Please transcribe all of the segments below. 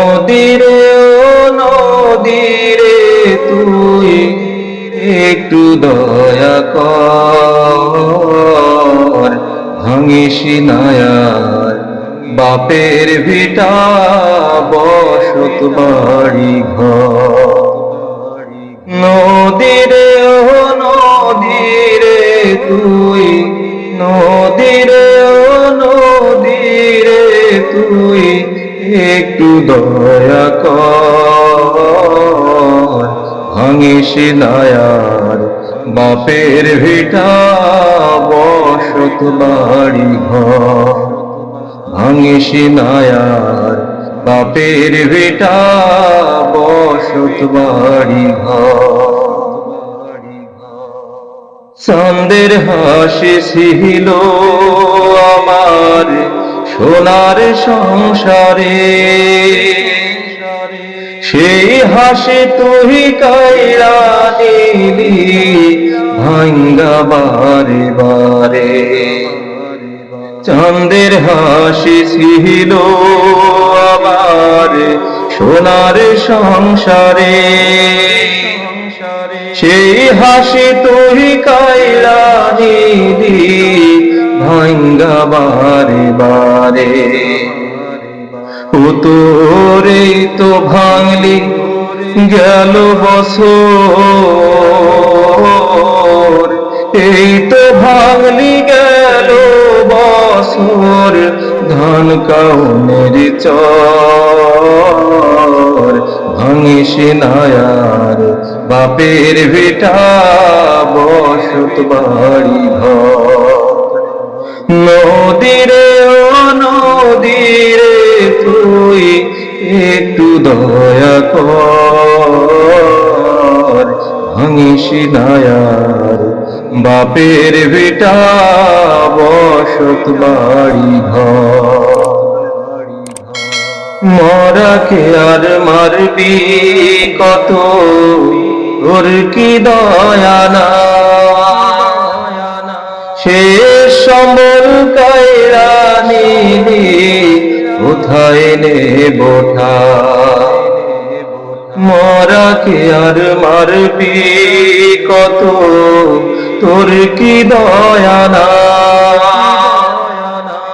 নদীরে, ও নদীরে, তুই একটু দয়া কর। ভাঙিস নায়ার বাপের ভিটা, বসত বাড়ি ঘর। নদীরে, ও নদীরে, তুই নদীরে, ও নদীরে, তুই একটু দয়া কর, ভাঙিস নায়ার, বাপের ভিটা বসত বাড়ি ঘর। ভাঙিস নায়ার, বাপের ভিটা বসত বাড়ি ঘর। চন্দের হাসি ছিল আমার সোনার সংসারে। সেই হাসি তুই কাইরা নিলি ভাঙ্গা বারে বারে চন্দের হাসি ছিল আবার সোনার সংসারে। সেই হাসি তুই কাইলা বারে বারে। ও তোরে তো ভাঙলি গেল বছর। এই তো ভাঙলি গেল বছর, ধান কাউনের চর। ভাঙিস নায়ার বাপের বেটা বসত বাড়ি ঘর। নদীরে, ও নদীরে, তুই একটু দয়া কর। ভাঙিস নায়ার, বাপের বেটা, বসত বাড়ি ঘর। মরাকে আর মারবি কত? ওর কি দয়া না? শেষ সম্বল বোঠা মরাকে আর মারবি কত? তোর কি দয়া না?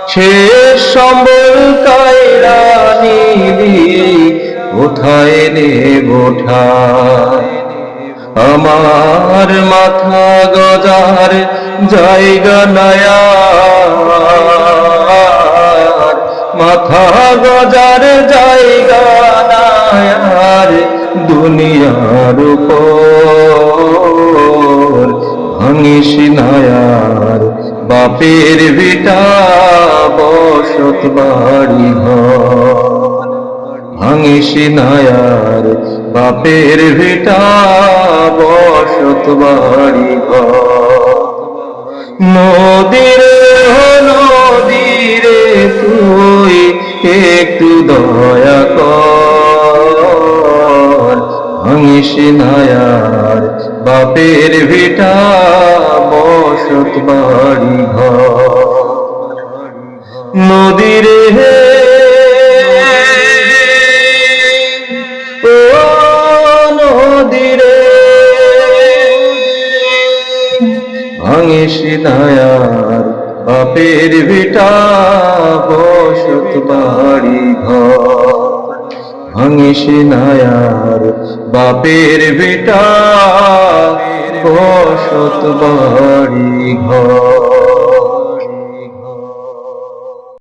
শেষ সম্বল কায়রা নিলি কোথায় নে বোঠা আমার মাথা গজার জায়গা নয়া মাথা গজার জায়গা নায়ার দুনিয়ার উপর। ভাঙিস নায়ার বাপের বিটা বসত বাড়ি ঘর। ভাঙিস নায়ার বাপের ভিটা বসত বাড়ি নদীরে ভাঙিস নায়ার, বাপের ভিটা বসত বাড়ি ঘর। নদীরে ও নদীরে ভাঙিস নায়ার, বাপের ভিটা বসত বাড়ি ঘর। ভাঙিস নায়ার। বাপের বেটা বসত বাড়ি ঘর।